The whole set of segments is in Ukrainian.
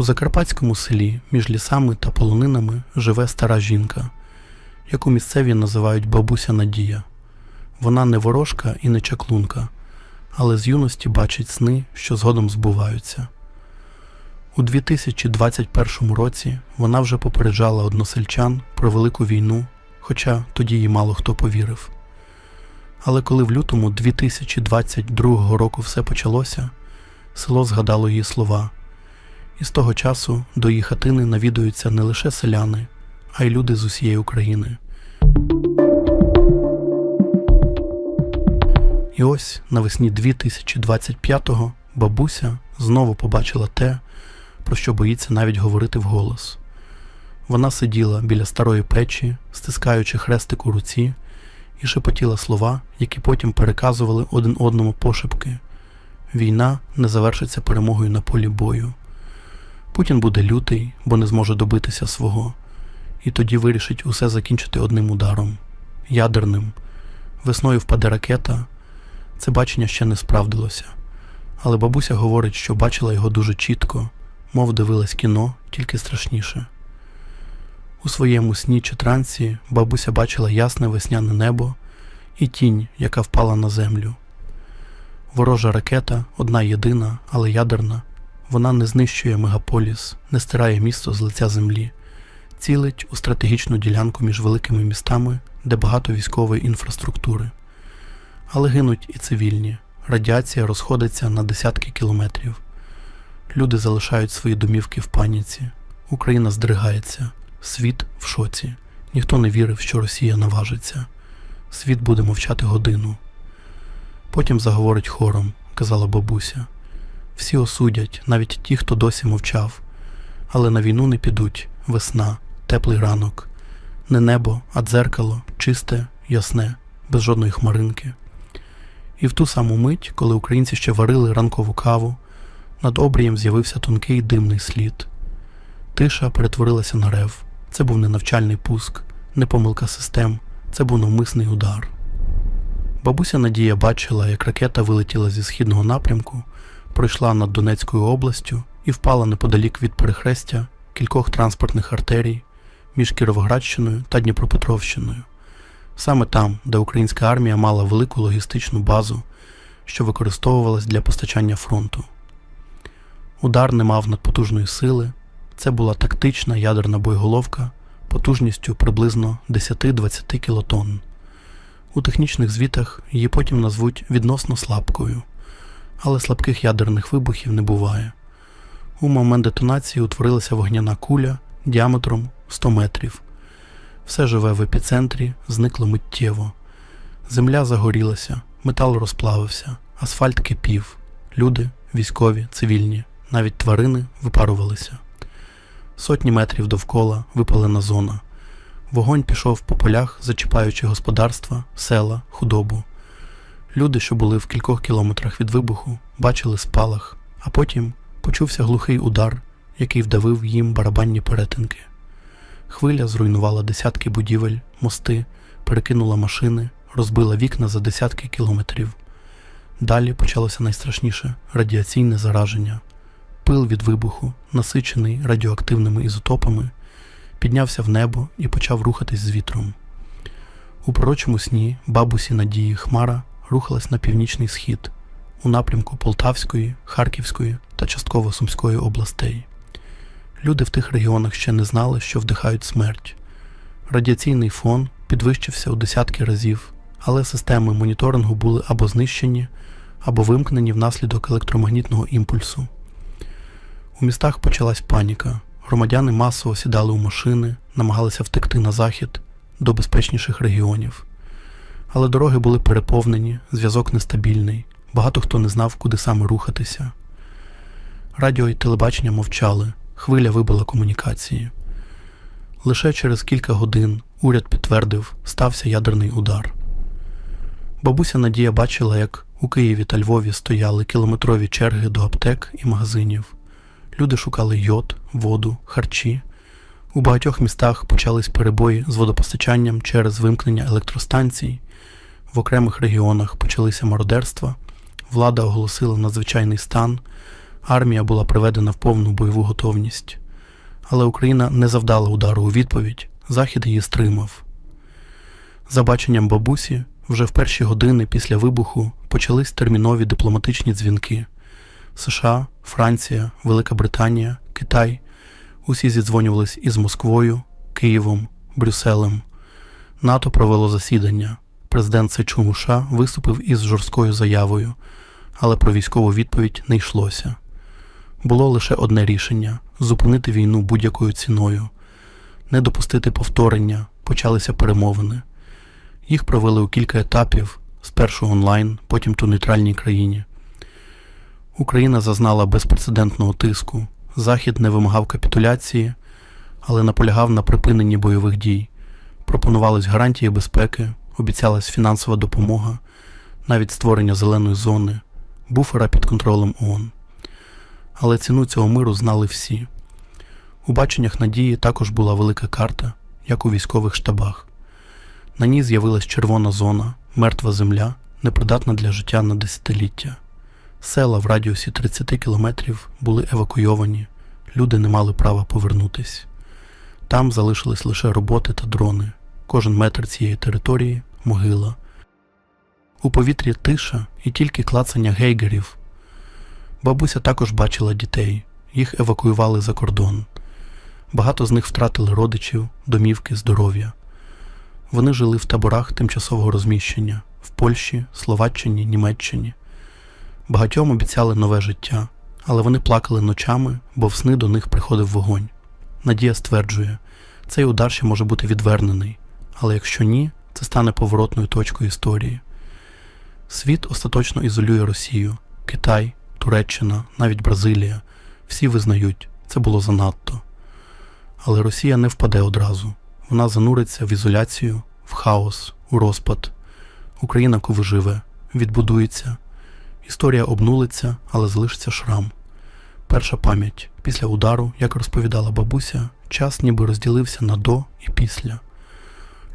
У закарпатському селі між лісами та полонинами живе стара жінка, яку місцеві називають бабуся Надія. Вона не ворожка і не чаклунка, але з юності бачить сни, що згодом збуваються. У 2021 році вона вже попереджала односельчан про велику війну, хоча тоді їй мало хто повірив. Але коли в лютому 2022 року все почалося, село згадало її слова. І з того часу до її хатини навідуються не лише селяни, а й люди з усієї України. І ось навесні 2025-го бабуся знову побачила те, про що боїться навіть говорити вголос. Вона сиділа біля старої печі, стискаючи хрестик у руці, і шепотіла слова, які потім переказували один одному пошепки. Війна не завершиться перемогою на полі бою. Путін буде лютий, бо не зможе добитися свого, і тоді вирішить усе закінчити одним ударом ядерним. Весною впаде ракета. Це бачення ще не справдилося. Але бабуся говорить, що бачила його дуже чітко, мов дивилась кіно, тільки страшніше. У своєму сні чи трансі бабуся бачила ясне весняне небо і тінь, яка впала на землю. Ворожа ракета одна єдина, але ядерна. Вона не знищує мегаполіс, не стирає місто з лиця землі, цілить у стратегічну ділянку між великими містами, де багато військової інфраструктури. Але гинуть і цивільні. Радіація розходиться на десятки кілометрів. Люди залишають свої домівки в паніці. Україна здригається, світ в шоці. Ніхто не вірив, що Росія наважиться. Світ буде мовчати годину. Потім заговорить хором, казала бабуся. Всі осудять, навіть ті, хто досі мовчав. Але на війну не підуть весна, теплий ранок, не небо, а дзеркало, чисте, ясне, без жодної хмаринки. І в ту саму мить, коли українці ще варили ранкову каву, над обрієм з'явився тонкий димний слід. Тиша перетворилася на рев. Це був не навчальний пуск, не помилка систем, це був навмисний удар. Бабуся Надія бачила, як ракета вилетіла зі східного напрямку, пройшла над Донецькою областю і впала неподалік від перехрестя кількох транспортних артерій між Кіровоградщиною та Дніпропетровщиною, саме там, де українська армія мала велику логістичну базу, що використовувалась для постачання фронту. Удар не мав надпотужної сили, це була тактична ядерна боєголовка потужністю приблизно 10-20 кілотонн. У технічних звітах її потім назвуть відносно слабкою, але слабких ядерних вибухів не буває. У момент детонації утворилася вогняна куля діаметром 100 метрів. Все живе в епіцентрі, зникло миттєво. Земля загорілася, метал розплавився, асфальт кипів, люди, військові, цивільні, навіть тварини випарувалися. Сотні метрів довкола випалена зона. Вогонь пішов по полях, зачіпаючи господарства, села, худобу. Люди, що були в кількох кілометрах від вибуху, бачили спалах, а потім почувся глухий удар, який вдавив їм барабанні перетинки. Хвиля зруйнувала десятки будівель, мости, перекинула машини, розбила вікна за десятки кілометрів. Далі почалося найстрашніше радіаційне зараження. Пил від вибуху, насичений радіоактивними ізотопами, піднявся в небо і почав рухатись з вітром. У пророчому сні бабусі Надії Хмара рухалась на північний схід у напрямку Полтавської, Харківської та частково Сумської областей. Люди в тих регіонах ще не знали, що вдихають смерть. Радіаційний фон підвищився у десятки разів, але системи моніторингу були або знищені, або вимкнені внаслідок електромагнітного імпульсу. У містах почалась паніка. Громадяни масово сідали у машини, намагалися втекти на захід до безпечніших регіонів. Але дороги були переповнені, зв'язок нестабільний, багато хто не знав, куди саме рухатися. Радіо і телебачення мовчали, хвиля вибила комунікації. Лише через кілька годин уряд підтвердив, стався ядерний удар. Бабуся Надія бачила, як у Києві та Львові стояли кілометрові черги до аптек і магазинів. Люди шукали йод, воду, харчі. У багатьох містах почались перебої з водопостачанням через вимкнення електростанцій. В окремих регіонах почалися мародерства. Влада оголосила надзвичайний стан, Армія була приведена в повну бойову готовність. Але Україна не завдала удару у відповідь, Захід її стримав. За баченням бабусі, вже в перші години після вибуху почались термінові дипломатичні дзвінки. США, Франція, Велика Британія, Китай усі зідзвонювались із Москвою, Києвом, Брюсселем. НАТО провело засідання. Президент Сечун США виступив із жорсткою заявою, але про військову відповідь не йшлося. Було лише одне рішення зупинити війну будь-якою ціною, не допустити повторення, почалися перемовини. Їх провели у кілька етапів, спершу онлайн, потім у нейтральній країні. Україна зазнала безпрецедентного тиску. Захід не вимагав капітуляції, але наполягав на припиненні бойових дій. Пропонувались гарантії безпеки, обіцялась фінансова допомога, навіть створення зеленої зони, буфера під контролем ООН. Але ціну цього миру знали всі. У баченнях надії також була велика карта, як у військових штабах. На ній з'явилась червона зона, мертва земля, непридатна для життя на десятиліття. Села в радіусі 30 кілометрів були евакуйовані, люди не мали права повернутись. Там залишились лише роботи та дрони. Кожен метр цієї території могила. У повітрі тиша і тільки клацання гейгерів. Бабуся також бачила дітей, їх евакуювали за кордон. Багато з них втратили родичів, домівки, здоров'я. Вони жили в таборах тимчасового розміщення в Польщі, Словаччині, Німеччині. Багатьом обіцяли нове життя, але вони плакали ночами, бо в сни до них приходив вогонь. Надія стверджує, цей удар ще може бути відвернений, але якщо ні, це стане поворотною точкою історії. Світ остаточно ізолює Росію, Китай, Туреччина, навіть Бразилія. Всі визнають, це було занадто. Але Росія не впаде одразу. Вона зануриться в ізоляцію, в хаос, у розпад. Україна ковиживе, відбудується. Історія обнулиться, але залишиться шрам. Перша пам'ять після удару, як розповідала бабуся, час ніби розділився на до і після.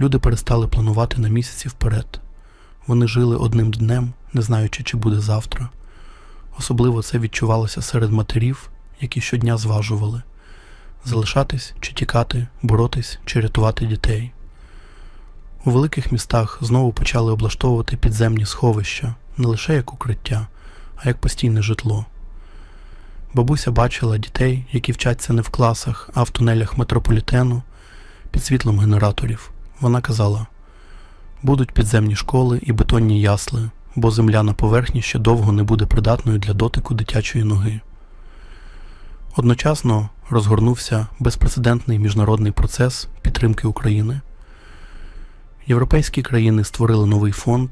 Люди перестали планувати на місяці вперед. Вони жили одним днем, не знаючи, чи буде завтра. Особливо це відчувалося серед матерів, які щодня зважували залишатись чи тікати, боротись чи рятувати дітей. У великих містах знову почали облаштовувати підземні сховища не лише як укриття, а як постійне житло. Бабуся бачила дітей, які вчаться не в класах, а в тунелях метрополітену під світлом генераторів. Вона казала: будуть підземні школи і бетонні ясли, бо земля на поверхні ще довго не буде придатною для дотику дитячої ноги. Одночасно розгорнувся безпрецедентний міжнародний процес підтримки України. Європейські країни створили новий фонд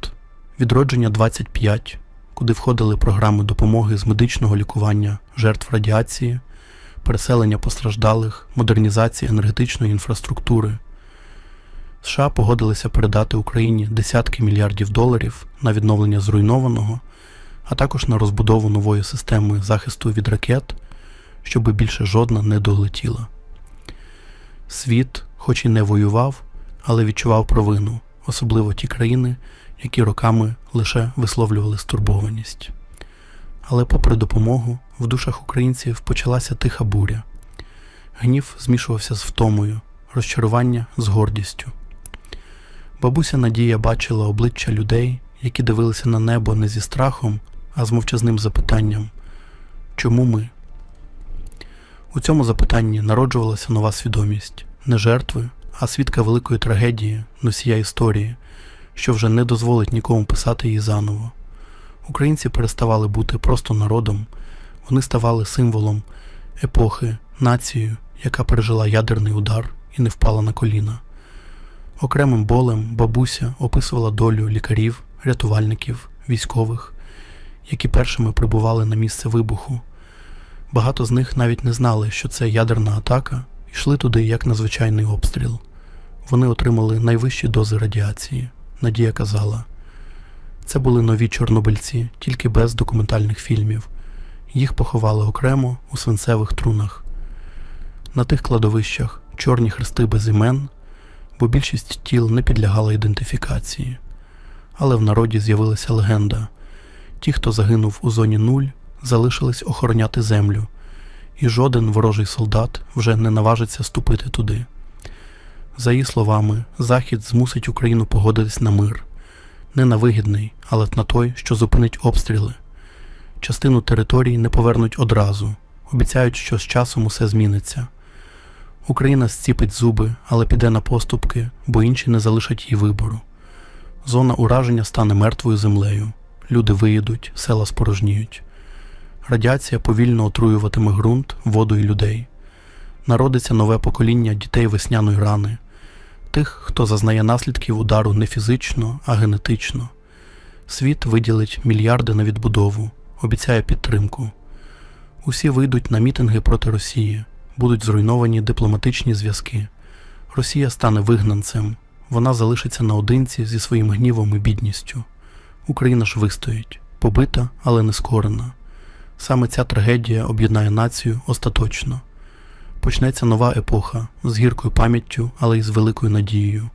Відродження 25, куди входили програми допомоги з медичного лікування жертв радіації, переселення постраждалих, модернізації енергетичної інфраструктури. США погодилися передати Україні десятки мільярдів доларів на відновлення зруйнованого, а також на розбудову нової системи захисту від ракет, щоб більше жодна не долетіла. Світ, хоч і не воював, але відчував провину, особливо ті країни, які роками лише висловлювали стурбованість. Але, попри допомогу, в душах українців почалася тиха буря. Гнів змішувався з втомою, розчарування з гордістю. Бабуся Надія бачила обличчя людей, які дивилися на небо не зі страхом, а з мовчазним запитанням чому ми? У цьому запитанні народжувалася нова свідомість не жертви, а свідка великої трагедії, носія історії, що вже не дозволить нікому писати її заново. Українці переставали бути просто народом, вони ставали символом епохи, нацією, яка пережила ядерний удар і не впала на коліна. Окремим болем бабуся описувала долю лікарів, рятувальників, військових, які першими прибували на місце вибуху. Багато з них навіть не знали, що це ядерна атака, і йшли туди як на звичайний обстріл. Вони отримали найвищі дози радіації. Надія казала. Це були нові чорнобильці, тільки без документальних фільмів. Їх поховали окремо у свинцевих трунах. На тих кладовищах чорні хрести без імен, бо більшість тіл не підлягала ідентифікації. Але в народі з'явилася легенда: ті, хто загинув у зоні нуль, залишились охороняти землю, і жоден ворожий солдат вже не наважиться ступити туди. За її словами, Захід змусить Україну погодитись на мир, не на вигідний, але на той, що зупинить обстріли. Частину територій не повернуть одразу, обіцяють, що з часом усе зміниться. Україна зціпить зуби, але піде на поступки, бо інші не залишать їй вибору. Зона ураження стане мертвою землею, люди виїдуть, села спорожніють. Радіація повільно отруюватиме ґрунт, воду і людей. Народиться нове покоління дітей весняної рани, тих, хто зазнає наслідків удару не фізично, а генетично. Світ виділить мільярди на відбудову, обіцяє підтримку. Усі вийдуть на мітинги проти Росії, будуть зруйновані дипломатичні зв'язки. Росія стане вигнанцем, вона залишиться наодинці зі своїм гнівом і бідністю. Україна ж вистоїть, побита, але не скорена. Саме ця трагедія об'єднає націю остаточно. Почнеться нова епоха з гіркою пам'яттю, але й з великою надією.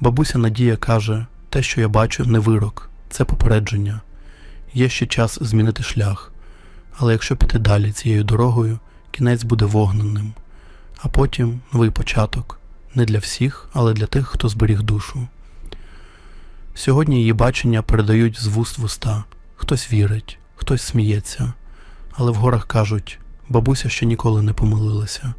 Бабуся Надія каже: те, що я бачу, не вирок, це попередження. Є ще час змінити шлях, але якщо піти далі цією дорогою, кінець буде вогненним, а потім новий початок не для всіх, але для тих, хто зберіг душу. Сьогодні її бачення передають з вуст в уста. Хтось вірить, хтось сміється, але в горах кажуть, бабуся ще ніколи не помилилася.